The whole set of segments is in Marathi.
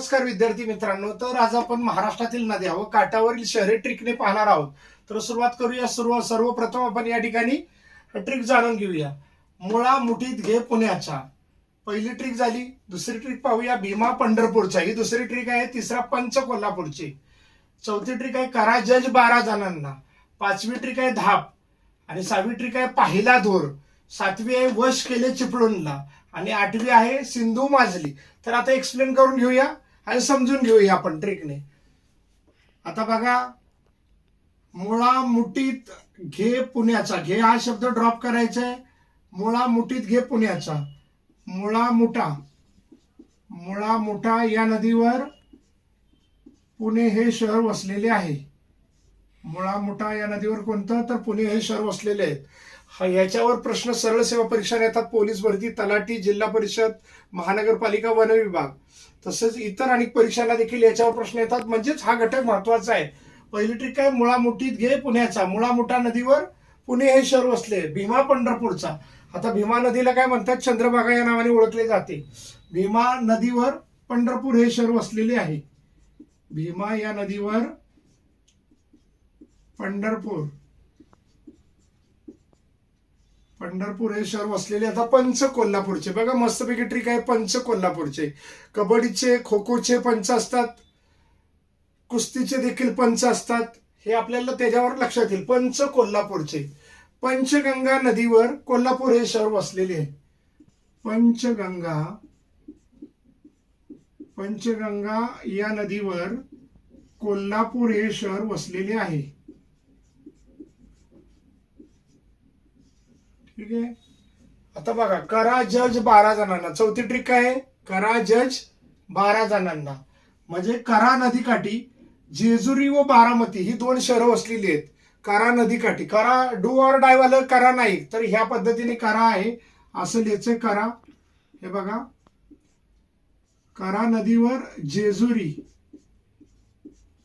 नमस्कार विद्यार्थी मित्रांनो तर आज आपण महाराष्ट्रातील नद्या व काठावरील शहरे ट्रिकने पाहणार आहोत. तर सुरुवात करूया सर्व सर्वप्रथम आपण या ठिकाणी ट्रिक जाणून घेऊया. मुळा मुठीत घे पुण्याचा. पहिली ट्रिक झाली दुसरी ट्रिक पाहूया भीमा पंढरपूरचा. ही दुसरी ट्रिक आहे तिसरा पंच कोल्हापूरची. चौथी ट्रिक आहे करा जज बारा जणांना. पाचवी ट्रिक आहे धाप. आणि सहावी ट्रिक आहे पाहिला धोर. सातवी आहे वश केले चिपळूणला. आणि आठवी आहे सिंधू माजली. तर आता एक्सप्लेन करून घेऊया. आणि समजून घेऊया आपण ट्रिकने. आता बघा मुळा मुठीत घे पुण्याचा. घे हा शब्द ड्रॉप करायचा आहे मुळा मुठीत घे पुण्याचा. मुळा मुठा मुळा मुठा या नदीवर पुणे हे शहर वसलेले आहे. मुळा मुठा या नदीवर कोणतं तर पुणे हे शहर वसलेले आहेत. हा- याच्यावर प्रश्न सरळ सेवा परीक्षा येतात पोलीस भरती तलाठी जिल्हा परिषद महानगरपालिका वन विभाग. तसेच इतर अनेक परीक्षांना देखील याच्यावर प्रश्न येतात. म्हणजेच हा घटक महत्त्वाचा आहे. पहिली ट्रिक आहे मुळा मुठीत घे पुण्याचा. मुळा मुठा नदीवर पुणे हे शहर वसले. भीमा पंढरपूरचा. आता भीमा नदीला काय म्हणतात? चंद्रभागा या नावाने ओळखले जाते. भीमा नदीवर पंढरपूर हे शहर वसलेले आहे. भीमा या नदीवर पंढरपूर. पंढरपूर हे शहर वसलेले आता पंच कोल्हापूरचे. बघा मस्तपैकी ट्रिक आहे पंच कोल्हापूरचे. कबड्डीचे खो खोचे पंच असतात. कुस्तीचे देखील पंच असतात. हे आपल्याला त्याच्यावर लक्षात येईल. पंच कोल्हापूरचे. पंचगंगा नदीवर कोल्हापूर हे शहर वसलेले आहे. पंचगंगा पंचगंगा या नदीवर कोल्हापूर हे शहर वसलेले आहे. ठीक आहे? आता बघा करा जज बारा जणांना. चौथी ट्रिक काय आहे? करा जज बारा जणांना. म्हणजे करा नदीकाठी जेजुरी व बारामती ही दोन शहरं वसलेली आहेत. करा नदीकाठी. करा डू ऑर डायवालं करा नाही तर ह्या पद्धतीने करा आहे. असं लिहायचं करा. हे बघा. करा नदीवर जेजुरी.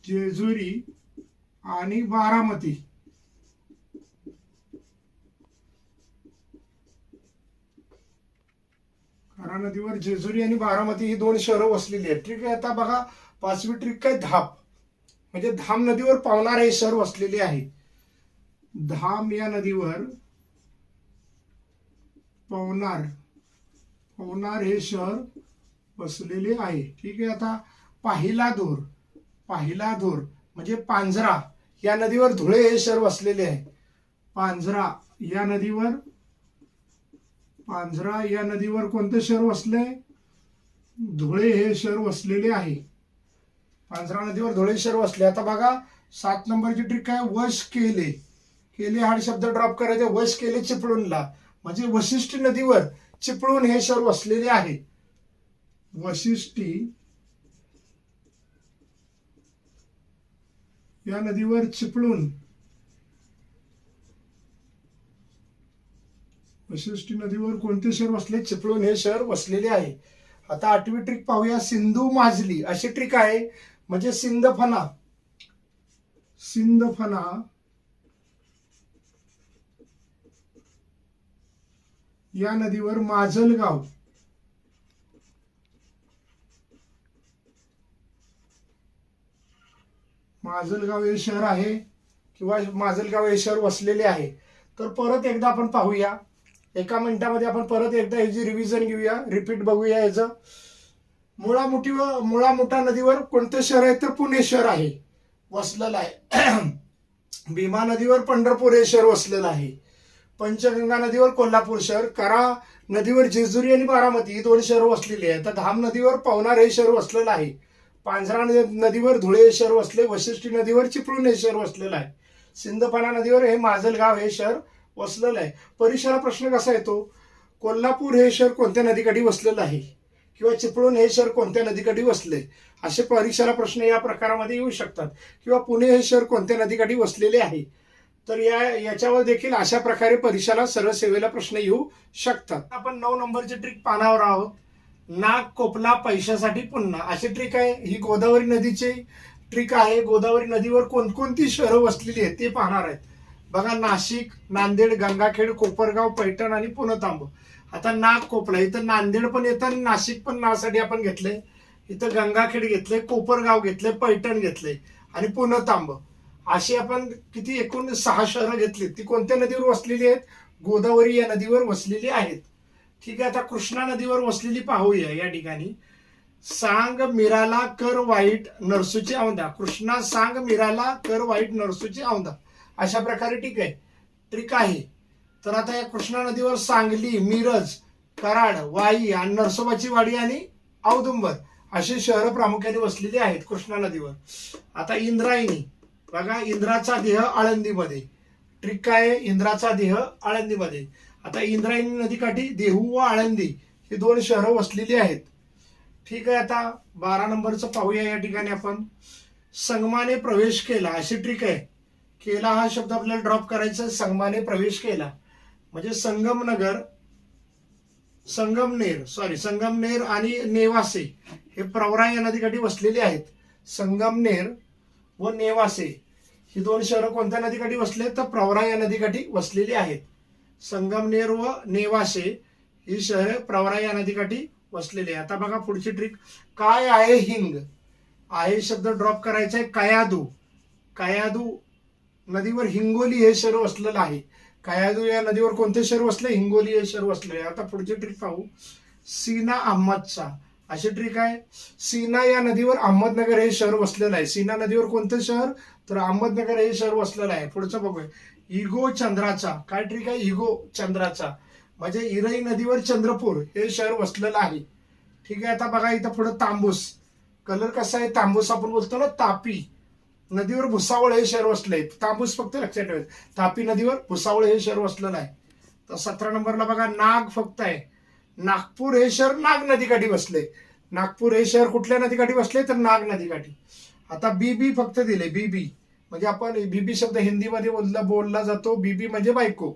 जेजुरी आणि बारामती. करा नदीवर जेजुरी आणि बारामती ही दोन शहरं वसलेली आहेत. ठीक आहे आता बघा पाचवी ट्रिक काय? धाप म्हणजे धाम नदीवर पावणार हे शहर वसलेले आहे. धाम या नदीवर पवनार पवनार हे शहर वसलेले आहे. ठीक आहे आता पाहिला धोर पाहिला धोर म्हणजे पांझरा या नदीवर धुळे हे शहर वसलेले आहे. पांझरा या नदीवर पांझरा या नदीवर कोणतं शहर वसले? धुळे हे शहर वसलेले आहे. पांझरा नदीवर धुळे शहर वसले. आता बघा सात नंबरची ट्रिक आहे वश केले. केले हा शब्द ड्रॉप करायचे. वश केले चिपळूणला. म्हणजे वशिष्ठी नदीवर चिपळूण हे शहर वसलेले आहे. वशिष्ठी या नदीवर चिपळूण वशिष्ठी नदीवर कोणते शहर वसले? चिपळूण हे शहर वसलेले आहे. आता आठवी ट्रिक पाहूया. सिंधू माजली अशी ट्रिक आहे. म्हणजे सिंदफना सिंदफना या नदीवर माजलगाव. माजलगाव हे शहर आहे किंवा माजलगाव हे शहर वसलेले आहे. तर परत एकदा आपण पाहूया. एका मिनिटामध्ये आपण परत एकदा ह्याची रिव्हिजन घेऊया रिपीट बघूया याचं मुळा मुठी व मुळा मुठा नदीवर कोणतं शहर आहे? तर पुणे शहर आहे. वसलेलं आहे. भीमा नदीवर पंढरपूर हे शहर वसलेलं आहे. पंचगंगा नदीवर कोल्हापूर शहर करा नदीवर जेजुरी आणि बारामती ही दोन शहर वसलेली आहेत. तर धाम नदीवर पवनार हे शहर वसलेलं आहे. पांझरा नदीवर धुळे हे शहर वसले वशिष्ठी नदीवर चिपळूण हे शहर वसलेलं आहे. सिंधपाना नदीवर हे माजलगाव हे शहर वसलेलं आहे. परीक्षेला प्रश्न कसा येतो? कोल्हापूर हे शहर कोणत्या नदीकाठी वसलेलं आहे? किंवा चिपळूण हे शहर कोणत्या नदीकाठी वसले असे परीक्षेला प्रश्न या प्रकारामध्ये येऊ शकतात. किंवा पुणे हे शहर कोणत्या नदीकाठी वसलेले आहे? तर या याच्यावर देखील अशा प्रकारे परीक्षेला सरळ सेवेला प्रश्न येऊ शकतात. आपण नऊ नंबरची ट्रिक पानावर आहोत. नाक कोपला पैशासाठी पुन्हा. अशी ट्रिक आहे. ही गोदावरी नदीची ट्रिक आहे. गोदावरी नदीवर कोणकोणती शहरं वसलेली आहेत ते पाहणार आहेत. बघा नाशिक नांदेड गंगाखेड कोपरगाव पैठण आणि पुणतांब. आता नाग कोपला. इथं नांदेड पण येतं आणि नाशिक पण नावासाठी आपण घेतले इथं गंगाखेड घेतले कोपरगाव घेतले पैठण घेतले आणि पुणे तांब अशी आपण किती एकूण सहा शहरं घेतली ती कोणत्या नदीवर वसलेली आहेत? गोदावरी या नदीवर वसलेली आहेत. ठीक आहे आता कृष्णा नदीवर वसलेली पाहूया या ठिकाणी. सांग मिराला कर वाईट नरसूची औंधा. कृष्णा सांग मिराला कर वाईट नरसूची औंधा. अशा प्रकारे ठीक आहे. ट्रिक आहे. तर आता या कृष्णा नदीवर सांगली मिरज कराड वाई आणि नरसोबाची वाडी आणि औदुंबर अशी शहरं प्रामुख्याने वसलेली आहेत कृष्णा नदीवर. आता इंद्रायणी. बघा इंद्राचा देह आळंदीमध्ये. ट्रिक काय आहे? इंद्राचा देह आळंदीमध्ये. आता इंद्रायणी नदीकाठी देहू व आळंदी ही दोन शहरं वसलेली आहेत. ठीक आहे आता. बारा नंबरचं पाहूया या ठिकाणी आपण. संगमाने प्रवेश केला अशी ट्रिक आहे. केला हा शब्द आपल्याला ड्रॉप करायचा संगमाने प्रवेश केला. म्हणजे संगमनगर संगमनेर सॉरी संगमनेर आणि नेवासे हे प्रवरा या नदीकाठी वसलेले आहेत. संगमनेर व नेवासे ही दोन शहरं कोणत्या नदीकाठी वसले तर प्रवरा या नदीकाठी वसलेली आहेत. संगमनेर व नेवासे ही शहरे प्रवरा या नदीकाठी वसलेली आहे आता बघा पुढची ट्रिक काय आहे हिंग? आहे शब्द ड्रॉप करायचा आहे कयादू. कयादू नदीवर हिंगोली हे शहर वसलेलं आहे. कयादू या नदीवर कोणते शहर वसले? हिंगोली हे शहर वसले. आहे आता पुढची ट्रिक पाहू. सीना अहमदचा. अशी ट्रिक आहे. सीना या नदीवर अहमदनगर हे शहर वसलेलं आहे. सीना नदीवर कोणतं शहर? तर अहमदनगर हे शहर वसलेलं आहे. पुढचं बघूया. इगो चंद्राचा. काय ट्रिक आहे? इगो चंद्राचा. म्हणजे इरई नदीवर चंद्रपूर हे शहर वसलेलं आहे. ठीक आहे. आता बघा इथं पुढे तांबूस. कलर कसा आहे? तांबूस आपण बोलतो ना तापी. नदीवर भुसावळ हे शहर वसले. तांबूस फक्त लक्षात ठेवायचं तापी नदीवर भुसावळ हे शहर वसलेलं आहे तर सतरा नंबरला बघा नाग फक्त आहे. नागपूर हे शहर नाग नदीकाठी बसले नागपूर हे शहर कुठल्या नदीकाठी बसले तर नाग नदीकाठी. आता बीबी फक्त दिले बीबी म्हणजे आपण बीबी शब्द हिंदीमध्ये बोलला बोलला जातो. बीबी म्हणजे बायको.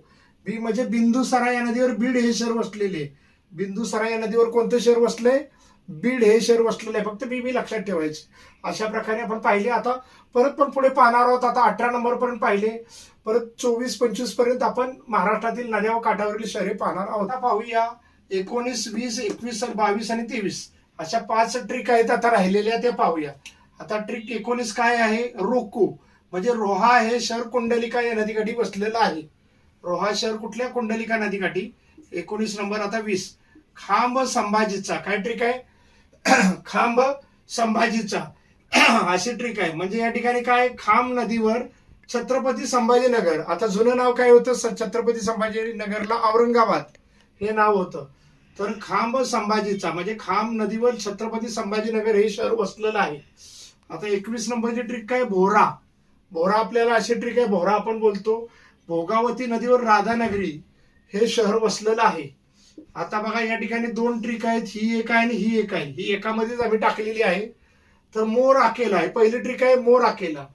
बी म्हणजे बिंदुसरा या नदीवर बीड हे शहर वसलेले. बिंदुसरा या नदीवर कोणतं शहर वसले? बीड हे शहर वसलेलं आहे. फक्त बीबी लक्षात ठेवायचे. अशा प्रकारे आपण पाहिले. आता परत पण पुढे पाहणार आहोत. आता अठरा नंबर पर्यंत पाहिले. परत चोवीस पंचवीसपर्यंत आपण महाराष्ट्रातील नद्या व काठावरील शहरे पाहणार आहोत. पाहूया एकोणीस वीस एकवीस बावीस आणि तेवीस. अशा पाच ट्रिक आहेत आता राहिलेल्या त्या पाहूया. आता ट्रिक एकोणीस काय आहे? रोको. म्हणजे रोहा हे शहर कुंडलिका या नदीकाठी बसलेलं आहे. रोहा शहर कुठल्या कुंडलिका नदीकाठी? एकोणीस नंबर आता वीस. खांब संभाजीचा. काय ट्रिक आहे? खांब संभाजीचा. अशी ट्रिक आहे. म्हणजे या ठिकाणी काय? खांब नदीवर छत्रपती संभाजीनगर. आता जुनं नाव काय होतं? स- छत्रपती संभाजीनगरला औरंगाबाद. हे नाव होतं. तर खांब संभाजीचा म्हणजे खांब नदीवर छत्रपती संभाजीनगर हे शहर वसलेलं आहे. आता एकवीस नंबरची ट्रिक काय? भोरा. भोरा आपल्याला अशी ट्रिक आहे. भोरा आपण बोलतो. भोगावती नदीवर राधानगरी हे शहर वसलेलं आहे. आता बघा या ठिकाणी दोन ट्रिक आहेत. ही एक आहे आणि ही एक आहे. ही एकामध्येच आम्ही टाकलेली आहे. तर मोर आकेला आहे. पहिली ट्रिक आहे मोर आकेला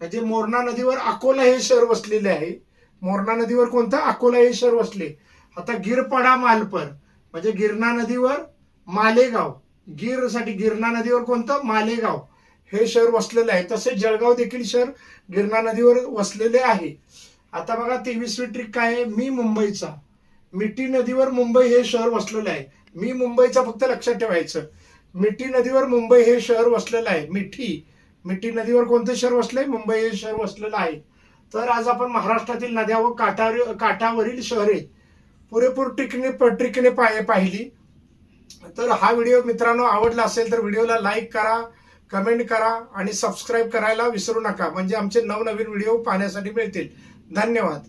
म्हणजे मोरणा नदीवर अकोला हे शहर वसलेले आहे. मोरणा नदीवर कोणतं? अकोला हे शहर वसले. आता गिरपाडा मालपर म्हणजे गिरणा नदीवर मालेगाव. गिरसाठी गिरणा नदीवर कोणतं? मालेगाव. हे शहर वसलेलं आहे. तसेच जळगाव देखील शहर गिरणा नदीवर वसलेले आहे. आता बघा तेवीसवी ट्रिक काय आहे? मी मुंबईचा. मिठी नदीवर मुंबई हे शहर वसलेलं आहे. मी मुंबईचा फक्त लक्षात ठेवायचं. मिठी नदीवर मुंबई हे शहर वसलेलं आहे. मिठी. मिठी नदीवर कोणतं शहर वसलंय? मुंबई हे शहर वसलेलं आहे. तर आज आपण महाराष्ट्रातील नद्या व काठावर काठावरील शहरे पुरेपूर टिकने ट्रिकने पाय पाहिली. तर हा व्हिडिओ मित्रांनो आवडला असेल तर व्हिडिओला लाईक करा कमेंट करा आणि सबस्क्राईब करायला विसरू नका. म्हणजे आमचे नवनवीन व्हिडिओ पाहण्यासाठी मिळतील. धन्यवाद.